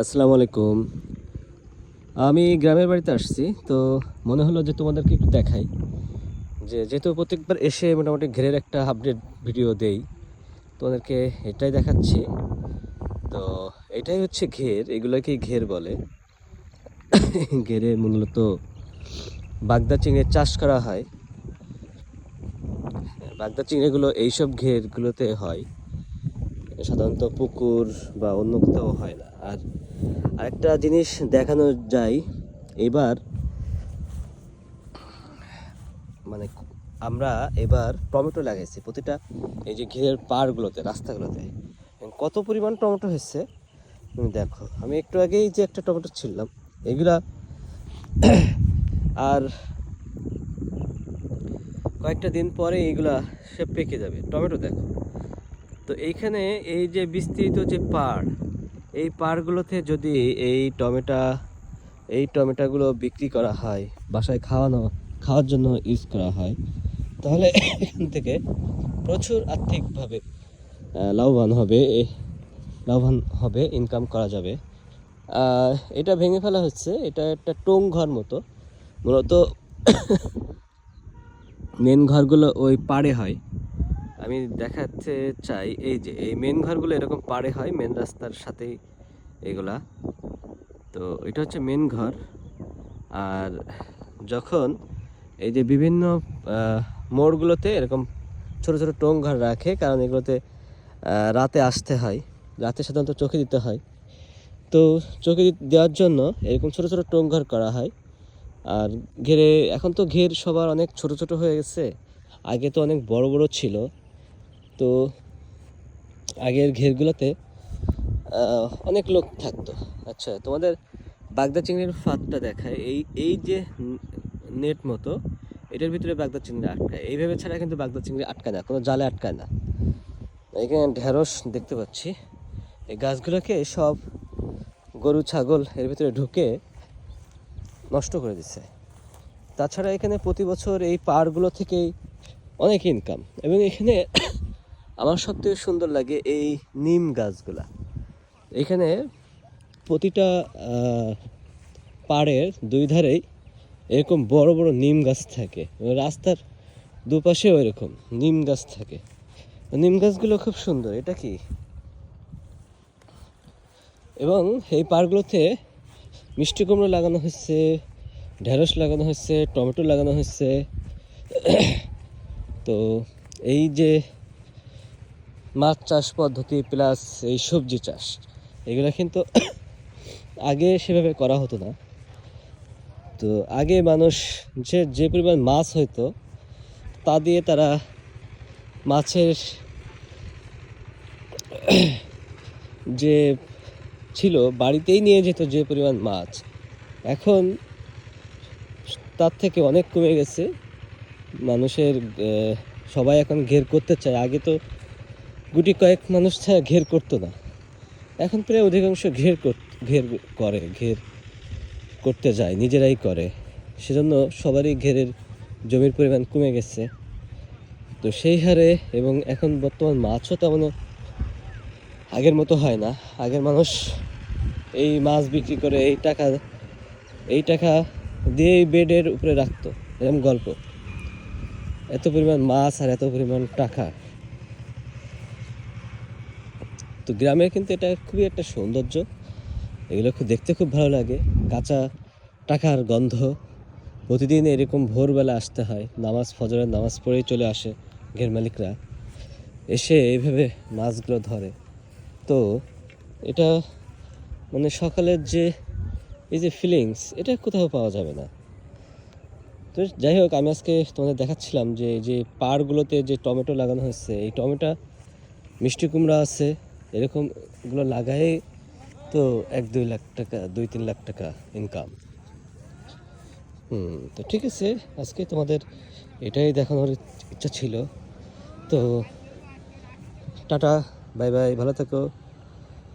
আসসালামু আলাইকুম। আমি গ্রামের বাড়িতে আসছি, তো মনে হলো যে তোমাদেরকে একটু দেখাই। যে যেহেতু প্রত্যেকবার এসে মোটামুটি ঘেরের একটা আপডেট ভিডিও দেই, তোমাদেরকে এটাই দেখাচ্ছি। তো এটাই হচ্ছে ঘের, এগুলোকেই ঘের বলে। ঘেরে মূলত বাগদা চিংড়ির চাষ করা হয়। বাগদা চিংড়িগুলো এইসব ঘেরগুলোতে হয়। সাধারণত পুকুর বা অন্য কোথাও হয় না। আর আরেকটা জিনিস দেখানো যায়, এবার মানে আমরা এবার টমেটো লাগাইছি প্রতিটা এই যে ঘেরের পাড়গুলোতে, রাস্তাগুলোতে। কত পরিমাণ টমেটো হয়েছে? তুমি দেখো, আমি একটু আগেই যে একটা টমেটো ছিললাম এগুলা আর কয়েকটা দিন পরে এইগুলা সে পেকে যাবে। টমেটো দেখো তো এইখানে এই যে বিস্তৃত যে পাড়, এই পাড়গুলোতে যদি এই টমেটা, এই টমেটোগুলো বিক্রি করা হয়, বাসায় খাওয়ানো, খাওয়ার জন্য ইউজ করা হয়, তাহলে এখান থেকে প্রচুর আর্থিকভাবে লাভবান হবে লাভবান হবে ইনকাম করা যাবে। এটা ভেঙে ফেলা হচ্ছে, এটা একটা টোং ঘর মতো। মূলত মেন ঘরগুলো ওই পাড়ে হয়। আমি দেখাতে চাই এই যে, এই মেন ঘরগুলো এরকম পাড়ে হয় মেন রাস্তার সাথেই এগুলা। তো এটা হচ্ছে মেন ঘর। আর যখন এই যে বিভিন্ন মোড়গুলোতে এরকম ছোট ছোট টোং ঘর রাখে, কারণ এগুলোতে রাতে আসতে হয়। রাতে সাধারণত চোখে দিতে হয়। তো চোখে দেওয়ার জন্য এরকম ছোট ছোট টোং ঘর করা হয়। আর ঘেরে, এখন তো ঘের সবার অনেক ছোট ছোট হয়ে গেছে। আগে তো অনেক বড় বড় ছিল। তো আগের ঘেরগুলোতে অনেক লোক থাকতো। আচ্ছা তোমাদের বাগদা চিংড়ির ফাঁদটা দেখায়। এই এই যে নেট মতো, এটার ভিতরে বাগদা চিংড়ি আটকায়। এইভাবে ছাড়া কিন্তু বাগদা চিংড়ি আটকায় না, কোনো জালে আটকায় না। এখানে ঢেঁড়স দেখতে পাচ্ছি। এই গাছগুলোকে সব গরু, ছাগল এর ভিতরে ঢুকে নষ্ট করে দিচ্ছে তাছাড়া এখানে প্রতি বছর এই পাড়গুলো থেকেই অনেক ইনকাম এবং এখানে আমার সবথেকে সুন্দর লাগে এই নিম গাছগুলা। এখানে প্রতিটা পাড়ের দুই ধারেই এরকম বড় বড় নিম গাছ থাকে। এবং রাস্তার দুপাশেও এরকম নিম গাছ থাকে। নিম গাছগুলো খুব সুন্দর, এটা কি? এবং এই পাড়গুলোতে মিষ্টি কুমড়ো লাগানো হচ্ছে, ঢেঁড়স লাগানো হচ্ছে, টমেটো লাগানো হচ্ছে। তো এই যে মাছ চাষ পদ্ধতি প্লাস এই সবজি চাষ, এগুলো কিন্তু আগে সেভাবে করা হতো না। তো আগে মানুষ যে যে পরিমাণ মাছ হইতো, তা দিয়ে তারা মাছের যে ছিল, বাড়িতেই নিয়ে যেত যে পরিমাণ মাছ। এখন তার থেকে অনেক কমে গেছে। মানুষের সবাই এখন ঘের করতে চায়। আগে তো গুটি কয়েক মানুষ ছাড়া ঘের করতো না। এখন প্রায় অধিকাংশ ঘের ঘের করে, ঘের করতে যায়, নিজেরাই করে। সেজন্য সবারই ঘেরের জমির পরিমাণ কমে গেছে। তো সেই হারে এবং এখন বর্তমান মাছও তেমন আগের মতো হয় না। আগের মানুষ এই মাছ বিক্রি করে এই টাকা এই টাকা দিয়ে বেডের উপরে রাখতো। এরকম গল্প। এত পরিমাণ মাছ আর এত পরিমাণ টাকা। তো গ্রামের কিন্তু এটা খুবই একটা সৌন্দর্য। এগুলো খুব দেখতে খুব ভালো লাগে। কাঁচা টাকার গন্ধ। প্রতিদিন এরকম ভোরবেলা আসতে হয়। নামাজ ফজরের নামাজ পড়েই চলে আসে ঘের মালিকরা। এসে এইভাবে মাছগুলো ধরে। তো এটা মানে সকালের যে, এই যে ফিলিংস এটা কোথাও পাওয়া যাবে না। তো যাই হোক, আমি আজকে তোমাদের দেখাচ্ছিলাম যে যে পাড়গুলোতে যে টমেটো লাগানো হয়েছে, এই টমেটো মিষ্টি কুমড়া আছে। এরকম এগুলো লাগাই তো এক, দুই লাখ টাকা, দুই, তিন লাখ টাকা ইনকাম হুম, তো ঠিক আছে, আজকে তোমাদের এটাই দেখানোর ইচ্ছা ছিল। তো টাটা, বাই বাই, ভালো থেকো।